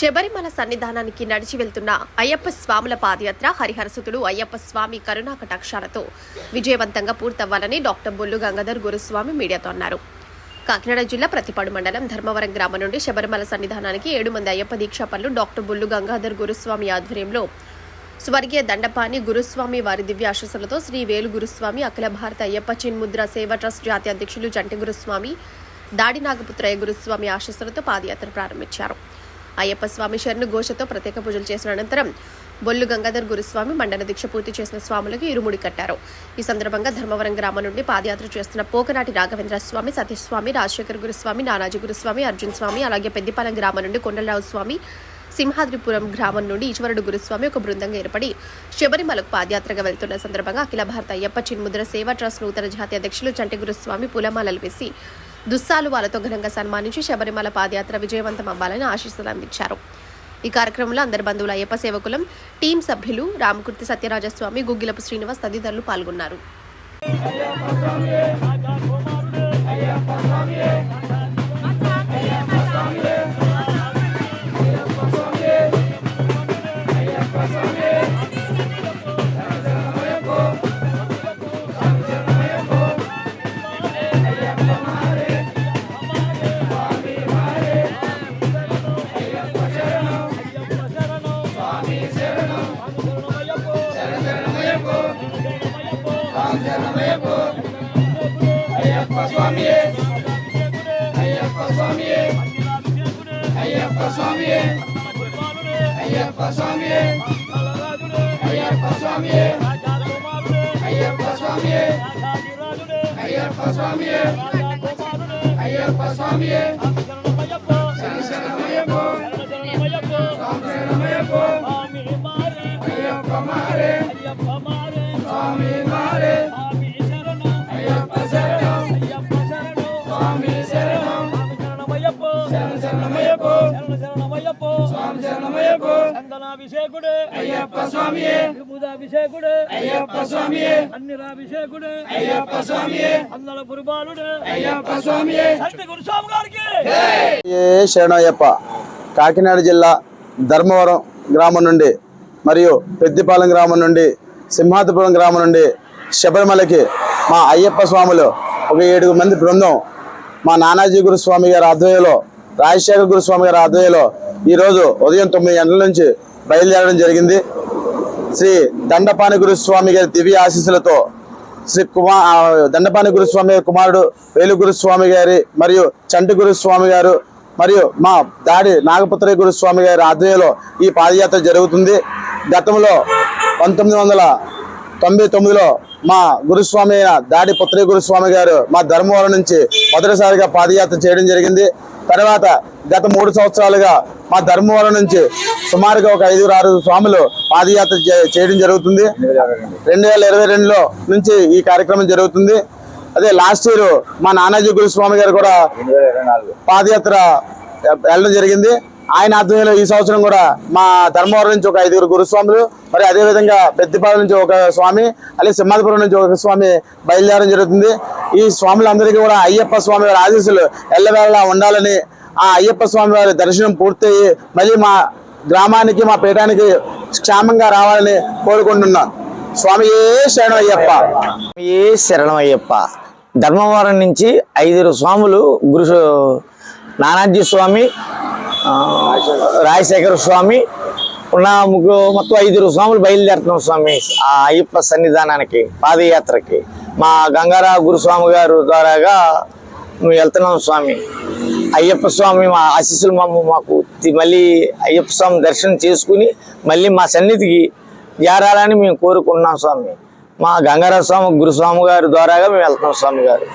శబరిమల సన్నిధానానికి నడిచి వెళ్తున్న అయ్యప్ప స్వాముల పాదయాత్ర హరిహరసుతుడు అయ్యప్ప స్వామి కరుణా కటాక్షాలతో విజయవంతంగా పూర్తవ్వాలని డాక్టర్ బొల్లు గంగాధర్ గురుస్వామి మీడియాతో అన్నారు. కాకినాడ జిల్లా ప్రతిపాడు మండలం ధర్మవరం గ్రామం నుండి శబరిమల సన్నిధానానికి ఏడు మంది అయ్యప్ప దీక్షా పనులు డాక్టర్ బొల్లు గంగాధర్ గురుస్వామి ఆధ్వర్యంలో స్వర్గీయ దండపాని గురుస్వామి వారి దివ్య ఆశీస్సులతో శ్రీ వేలు గురుస్వామి అఖిల భారత అయ్యప్ప చిన్ముద్ర సేవ ట్రస్ట్ జాతీయ అధ్యక్షులు జంటి గురుస్వామి దాడి నాగపుత్రయ్య గురుస్వామి ఆశస్సులతో పాదయాత్ర ప్రారంభించారు. అయ్యప్ప స్వామి శరణు ఘోషతో ప్రత్యేక పూజలు చేసిన అనంతరం బొల్లు గంగాధర్ గురుస్వామి మండల దీక్ష పూర్తి చేసిన స్వాములకు ఇరుముడి కట్టారు. ఈ సందర్భంగా ధర్మవరం గ్రామం నుండి పాదయాత్ర చేస్తున్న పోకనాటి రాఘవేంద్ర స్వామి సతీష్ స్వామి రాజశేఖర్ గురుస్వామి నానాజీ గురుస్వామి అర్జున్ స్వామి అలాగే పెద్దిపాలెం గ్రామం నుండి కొండలరావు స్వామి సింహాద్రిపురం గ్రామం నుండి ఈశ్వరుడు గురుస్వామి ఒక బృందంగా ఏర్పడి శబరిమలకు పాదయాత్రగా వెళ్తున్న సందర్భంగా అఖిల భారత అయ్యప్ప చిన్ముద్ర సేవా ట్రస్ట్ నూతన జాతీయ అధ్యక్షులు చంటి గురుస్వామి పూలమాలలు వేసి దుస్సాలు వాళ్ళతో ఘనంగా సన్మానించి శబరిమల పాదయాత్ర విజయవంతం అవ్వాలని ఆశీస్సులు అందించారు ఈ కార్యక్రమంలో అందరి బంధువుల అయ్యప్ప సేవకులం టీం సభ్యులు రామకుర్తి సత్యరాజస్వామి గుగ్గిలపు శ్రీనివాస్ తదితరులు పాల్గొన్నారు. శరణమయ్యప్ప అయ్యప్ప స్వామియే అయ్యప్ప స్వామియే అయ్యప్ప స్వామియే అయ్యప్ప స్వామియే అయ్యప్ప స్వామియే అయ్యప్ప స్వామియే అయ్యప్ప స్వామియే అయ్యప్ప స్వామియే శరణమయ్యప్ప శరణమయ్యప్ప శరణమయ్యప్ప చందనాభిషేకుడే అయ్యప్ప స్వామి విభూదాభిషేకుడే అయ్యప్ప స్వామి అన్నిరాభిషేకుడే అయ్యప్ప స్వామి అందల పురుబాలుడే అయ్యప్ప స్వామి సత్య గురుస్వామి గారికి. ఏ శరణయ్యప్ప కాకినాడ జిల్లా ధర్మవరం గ్రామం నుండి మరియు పెద్దిపాలెం గ్రామం నుండి సింహాద్రిపురం గ్రామం నుండి శబరిమలకి మా అయ్యప్ప స్వాములు ఒక ఏడుగురు మంది బృందం మా నానాజీ గురుస్వామి గారి ఆధ్వర్యంలో రాజశేఖర గురుస్వామి గారి ఆధ్వర్యంలో ఈరోజు ఉదయం తొమ్మిది గంటల నుంచి బయలుదేరడం జరిగింది. శ్రీ దండపాని గురుస్వామి గారి దివ్య ఆశీస్సులతో శ్రీ కుమా దండపాని గురుస్వామి గారి కుమారుడు వేలు గురుస్వామి గారి మరియు చంటి గురుస్వామి గారు మరియు మా దాడి నాగపుత్ర గురుస్వామి గారి ఆధ్వర్యంలో ఈ పాదయాత్ర జరుగుతుంది. గతంలో పంతొమ్మిది వందల తొంభై తొమ్మిదిలో మా గురుస్వామి అయిన దాడి పుత్రి గురుస్వామి గారు మా ధర్మవరం నుంచి మొదటిసారిగా పాదయాత్ర చేయడం జరిగింది. తర్వాత గత మూడు సంవత్సరాలుగా మా ధర్మవరం నుంచి సుమారుగా ఒక ఐదుగురు ఆరు స్వాములు పాదయాత్ర చే- చేయడం జరుగుతుంది. రెండు వేల ఇరవై రెండులో నుంచి ఈ కార్యక్రమం జరుగుతుంది. అదే లాస్ట్ ఇయర్ మా నానాజీ గురుస్వామి గారు కూడా పాదయాత్ర వెళ్ళడం జరిగింది. ఆయన ఆధ్వర్యంలో ఈ సంవత్సరం కూడా మా ధర్మవరం నుంచి ఒక ఐదుగురు గురుస్వాములు మరి అదేవిధంగా పెద్దపాలెం నుంచి ఒక స్వామి అలాగే సింహాదిపురం నుంచి ఒక స్వామి బయలుదేరడం జరుగుతుంది. ఈ స్వాములందరికీ కూడా అయ్యప్ప స్వామి వారి ఆశీస్సులు ఎల్లవేళలా ఉండాలని ఆ అయ్యప్ప స్వామి వారి దర్శనం పూర్తయి మళ్ళీ మా గ్రామానికి మా పీఠానికి క్షేమంగా రావాలని కోరుకుంటున్నాను స్వామి ఏ శరణం అయ్యప్ప? ఏ శరణం అయ్యప్ప? ధర్మవరం నుంచి ఐదుగురు స్వాములు గురు నానాజీ స్వామి రాజశేఖర స్వామి ఉన్న ముగ్గురు మొత్తం ఐదుగురు స్వాములు బయలుదేరుతున్నాం స్వామి ఆ అయ్యప్ప సన్నిధానానికి పాదయాత్రకి. మా గంగారా గురుస్వామి గారు ద్వారాగా మేము వెళ్తున్నాం స్వామి. అయ్యప్ప స్వామి మా ఆశీస్సులు మమ్మ మాకు తి- మళ్ళీ అయ్యప్ప స్వామి దర్శనం చేసుకుని మళ్ళీ మా సన్నిధికి చేరాలని మేము కోరుకున్నాం స్వామి. మా గంగారా స్వామి గురుస్వామి గారి ద్వారాగా మేము వెళ్తున్నాం స్వామి గారు.